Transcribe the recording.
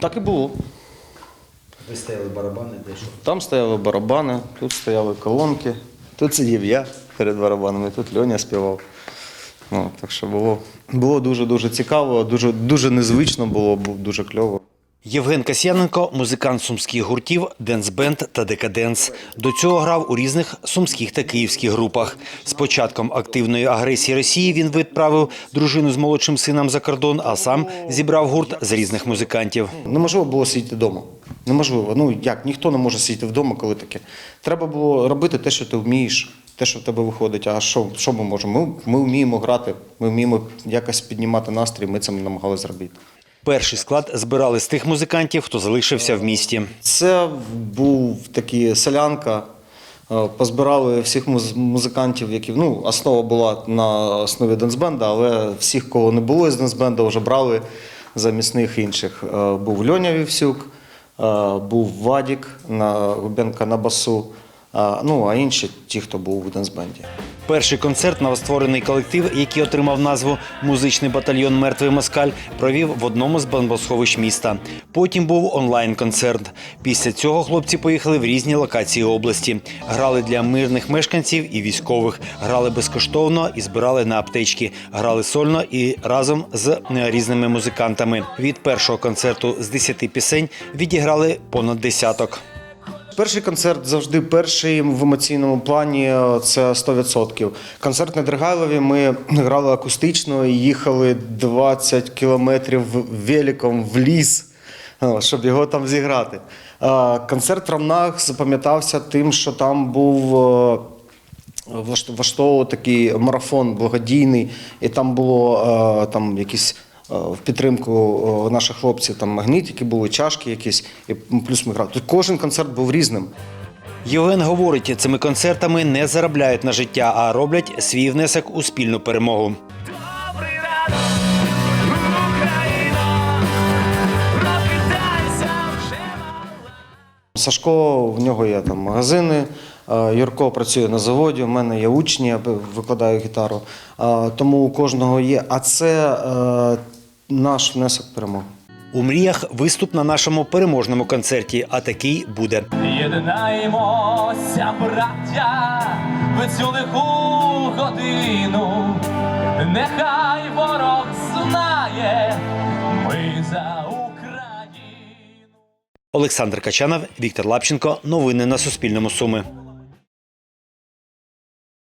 Так і було. Ви стояли барабани, де що? Там стояли барабани, тут стояли колонки, тут сидів я перед барабанами, тут Льоня співав. Ну, так що було, було дуже-дуже цікаво, дуже, дуже незвично було, було дуже кльово. Євген Касьяненко – музикант сумських гуртів «Денсбенд» та «Декаденс». До цього грав у різних сумських та київських групах. З початком активної агресії Росії він відправив дружину з молодшим сином за кордон, а сам зібрав гурт з різних музикантів. Неможливо було сидіти вдома. Неможливо. Ну як, ніхто не може сидіти вдома, коли таке. Треба було робити те, що ти вмієш, те, що в тебе виходить. А що, що ми можемо? Ми, ми вміємо грати, ми вміємо якось піднімати настрій, ми це намагалися зробити. Перший склад збирали з тих музикантів, хто залишився в місті. Це був такий селянка. Е, Позбирали всіх музикантів, які ну, основа була на основі Денсбенда, але всіх, кого не було з Денсбенда, вже брали замість них інших. Е, Був Льоня Вівсюк, е, був Вадік на Губенка на басу. Ну, а інші ті, хто був у Денсбенді. Перший концерт новостворений колектив, який отримав назву Музичний батальйон Мертвий Москаль, провів в одному з бомбосховищ міста. Потім був онлайн-концерт. Після цього хлопці поїхали в різні локації області. Грали для мирних мешканців і військових, грали безкоштовно і збирали на аптечки. Грали сольно і разом з е, різними музикантами. Від першого концерту з 10 пісень відіграли понад десяток. Перший концерт завжди перший в емоційному плані е, це 100%. Концерт на Дригайлові ми грали акустично і їхали 20 кілометрів великом в ліс, е, щоб його там зіграти. Е, Концерт в Рамнах запам'ятався тим, що там був. влаштовував такий марафон благодійний, і там було там якісь в підтримку е, наших хлопців там магнітики були, чашки якісь, і плюс ми грали. Тут кожен концерт був різним. Євген говорить, цими концертами не заробляють на життя, а роблять свій внесок у спільну перемогу. Сашко, в нього є там магазини. е, Юрко працює на заводі, у мене є учні, я викладаю гітару. Е, Тому у кожного є. А це е, наш внесок в перемогу. У мріях виступ на нашому переможному концерті, а такий буде. Єднаємося, браття, в цю лиху годину. Нехай ворог знає, ми за Україну. Олександр Качанов, Віктор Лапченко. Новини на Суспільному. Суми.